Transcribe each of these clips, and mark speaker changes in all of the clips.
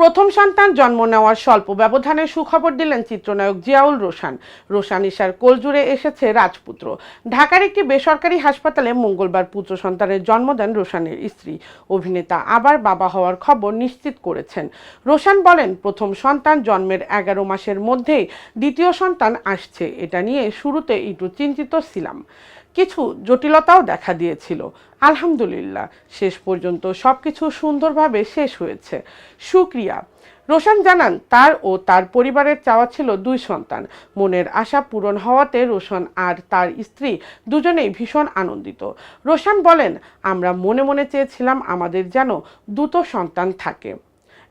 Speaker 1: প্রথম সন্তান জন্ম নেওয়ার স্বল্প ব্যবধানে সুখবর দিলেন চিত্রনায়ক জিয়াউল রোশান। রোশান ইশার কোলজুড়ে এসেছে রাজপুত্র। ঢাকার একটি বেসরকারি হাসপাতালে মঙ্গলবার পুত্র সন্তানের জন্ম দেন রোশানের স্ত্রী। অভিনেতা আবার বাবা হওয়ার খবর নিশ্চিত করেছেন। রোশান বলেন, প্রথম সন্তান জন্মের এগারো মাসের মধ্যেই দ্বিতীয় সন্তান আসছে। এটা নিয়ে শুরুতে একটু চিন্তিত ছিলাম। কিছু জটিলতাও দেখা দিয়েছিল। আলহামদুলিল্লাহ, শেষ পর্যন্ত সবকিছু সুন্দরভাবে শেষ হয়েছে। সুক্রিয়া। রোশন জানান, তার ও তার পরিবারের চাওয়া ছিল দুই সন্তান। মনের আশা পূরণ হওয়াতে রোশন আর তার স্ত্রী দুজনেই ভীষণ আনন্দিত। রোশন বলেন, আমরা মনে মনে চেয়েছিলাম আমাদের যেন দুটো সন্তান থাকে।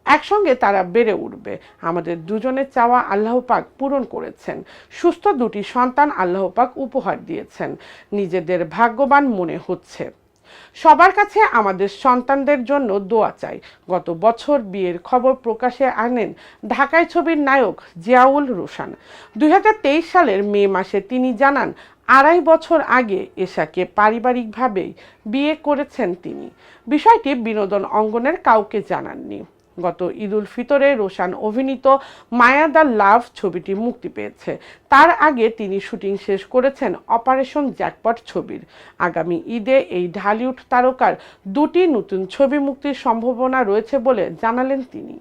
Speaker 1: একসঙ্গে তারা বেড়ে উঠবে। আমাদের দুজনের চাওয়া আল্লাহ পাক পূরণ করেছেন। সুস্থ দুটি সন্তান আল্লাহ পাক উপহার দিয়েছেন। নিজেদের ভাগ্যবান মনে হচ্ছে। সবার কাছে আমাদের সন্তানদের জন্য দোয়া চাই। গত বছর বিয়ের খবর প্রকাশে আনেন ঢাকায় ছবির নায়ক জিয়াউল রোশান। দুই হাজার তেইশ সালের মে মাসে তিনি জানান, আড়াই বছর আগে এশাকে পারিবারিকভাবেই বিয়ে করেছেন তিনি। বিষয়টি বিনোদন অঙ্গনের কাউকে জানাননি। গত ঈদুল ফিতরে রোশান অভিনীত মায়া মায়াদা লাভ ছবিটি মুক্তি পেয়েছে। তার আগে তিনি শুটিং শেষ করেছেন অপারেশন জ্যাকপট ছবির। আগামী ঈদে এই ঢালিউড তারকার দুটি নতুন ছবি মুক্তির সম্ভাবনা রয়েছে বলে জানালেন তিনি।